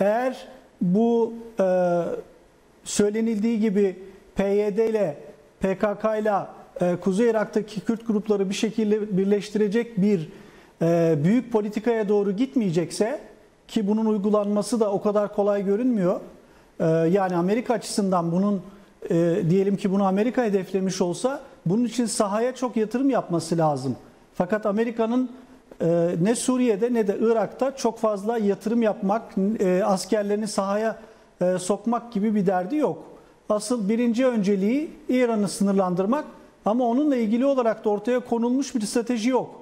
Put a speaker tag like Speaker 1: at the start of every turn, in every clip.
Speaker 1: Eğer bu e, söylenildiği gibi PYD ile PKK ile e, Kuzey Irak'taki Kürt grupları bir şekilde birleştirecek bir e, büyük politikaya doğru gitmeyecekse ki bunun uygulanması da o kadar kolay görünmüyor. E, yani Amerika açısından bunun e, diyelim ki bunu Amerika hedeflemiş olsa bunun için sahaya çok yatırım yapması lazım. Fakat Amerika'nın ne Suriye'de ne de Irak'ta çok fazla yatırım yapmak, e, askerlerini sahaya e, sokmak gibi bir derdi yok. Asıl birinci önceliği İran'ı sınırlandırmak ama onunla ilgili olarak da ortaya konulmuş bir strateji yok.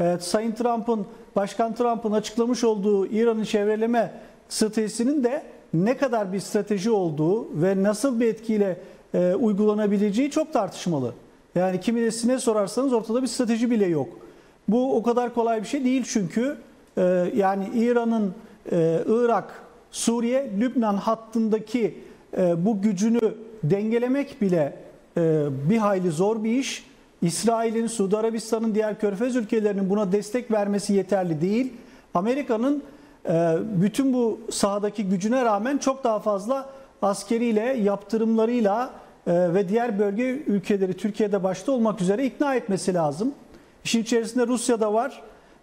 Speaker 1: Evet, Sayın Trump'ın, Başkan Trump'ın açıklamış olduğu İran'ı çevreleme stratejisinin de ne kadar bir strateji olduğu ve nasıl bir etkiyle e, uygulanabileceği çok tartışmalı. Yani kimisine sorarsanız ortada bir strateji bile yok. Bu o kadar kolay bir şey değil çünkü e, yani İran'ın e, Irak, Suriye, Lübnan hattındaki e, bu gücünü dengelemek bile bir hayli zor bir iş. İsrail'in, Suudi Arabistan'ın, diğer körfez ülkelerinin buna destek vermesi yeterli değil. Amerika'nın bütün bu sahadaki gücüne rağmen çok daha fazla askeriyle, yaptırımlarıyla ve diğer bölge ülkeleri Türkiye'de başta olmak üzere ikna etmesi lazım. İşin içerisinde Rusya da var.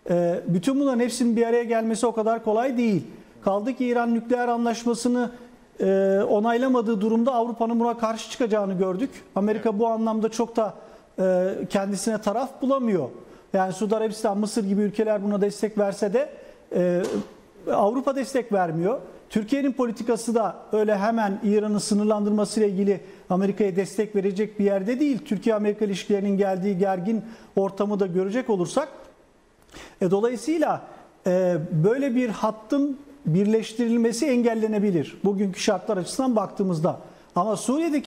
Speaker 1: E, bütün bunların hepsinin bir araya gelmesi o kadar kolay değil. Kaldı ki İran nükleer anlaşmasını e, onaylamadığı durumda Avrupa'nın buna karşı çıkacağını gördük. Amerika bu anlamda çok da e, kendisine taraf bulamıyor. Yani Suudi Arabistan, Mısır gibi ülkeler buna destek verse de e, Avrupa destek vermiyor. Türkiye'nin politikası da öyle hemen İran'ın sınırlandırmasıyla ilgili Amerika'ya destek verecek bir yerde değil. Türkiye-Amerika ilişkilerinin geldiği gergin ortamı da görecek olursak. E, dolayısıyla e, böyle bir hattın birleştirilmesi engellenebilir. Bugünkü şartlar açısından baktığımızda. Ama Suriye'deki